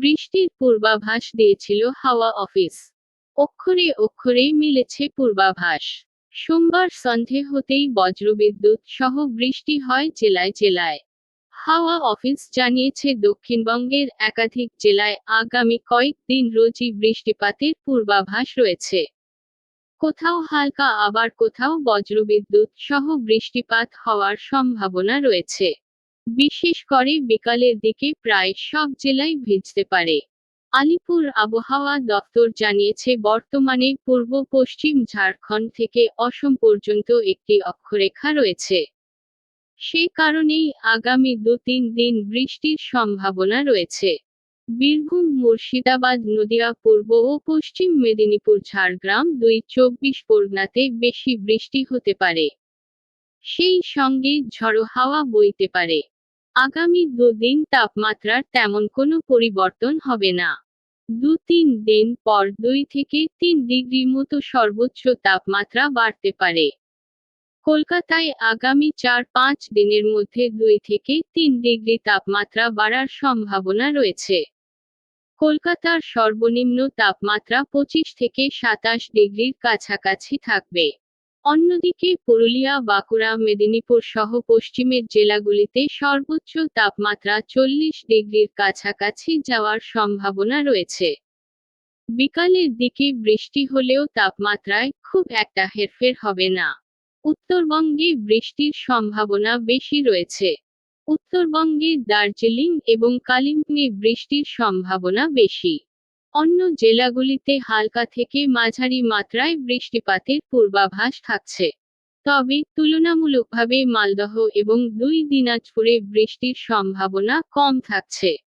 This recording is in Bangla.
বৃষ্টির পূর্বাভাস দিয়েছিল হাওয়া অফিস। অক্ষরে অক্ষরেই মিলেছে পূর্বাভাস। সোমবার সন্ধে হতেই বজ্রবিদ্যুৎ সহ বৃষ্টি হয় জেলায় জেলায়। হাওয়া অফিস জানিয়েছে দক্ষিণবঙ্গের একাধিক জেলায় আগামী কয়েকদিন রোজই বৃষ্টিপাতের পূর্বাভাস রয়েছে। কোথাও হালকা আবার কোথাও বজ্রবিদ্যুৎ সহ বৃষ্টিপাত হওয়ার সম্ভাবনা রয়েছে। বিশেষ করে বিকালের দিকে প্রায় সব জেলায় ভিজতে পারে। আলিপুর আবহাওয়া দপ্তর জানিয়েছে, বর্তমানে পূর্ব পশ্চিম ঝাড়খণ্ড থেকে অসম পর্যন্ত একটি অক্ষরেখা রয়েছে। সে কারণেই আগামী দু তিন দিন বৃষ্টির সম্ভাবনা রয়েছে। বীরভূম, মুর্শিদাবাদ, নদিয়া, পূর্ব ও পশ্চিম মেদিনীপুর, ঝাড়গ্রাম দুই চব্বিশ পরগনাতে বেশি বৃষ্টি হতে পারে। সেই সঙ্গে ঝড়ো হাওয়া বইতে পারে। আগামী দুদিন তাপমাত্রার তেমন কোনো পরিবর্তন হবে না। দু তিন দিন পর দুই থেকে তিন ডিগ্রি মতো সর্বোচ্চ তাপমাত্রা বাড়তে পারে। কলকাতায় আগামী চার পাঁচ দিনের মধ্যে দুই থেকে তিন ডিগ্রি তাপমাত্রা বাড়ার সম্ভাবনা রয়েছে। কলকাতার সর্বনিম্ন তাপমাত্রা পঁচিশ থেকে সাতাশ ডিগ্রির কাছাকাছি থাকবে। অন্যদিকে, পুরুলিয়া, বাঁকুড়া, মেদিনীপুর সহ পশ্চিমের জেলাগুলিতে সর্বোচ্চ তাপমাত্রা চল্লিশ ডিগ্রির কাছাকাছি যাওয়ার সম্ভাবনা রয়েছে। বিকালের দিকে বৃষ্টি হলেও তাপমাত্রায় খুব একটা হেরফের হবে না। উত্তরবঙ্গে বৃষ্টির সম্ভাবনা বেশি রয়েছে। উত্তরবঙ্গে দার্জিলিং এবং কালিম্পংয়ে বৃষ্টির সম্ভাবনা বেশি। অন্য জেলাগুলিতে হালকা থেকে মাঝারি মাত্রায় বৃষ্টিপাতের পূর্বাভাস থাকছে। তবে তুলনামূলকভাবে মালদহ এবং দুই দিনাজপুরে বৃষ্টির সম্ভাবনা কম থাকছে।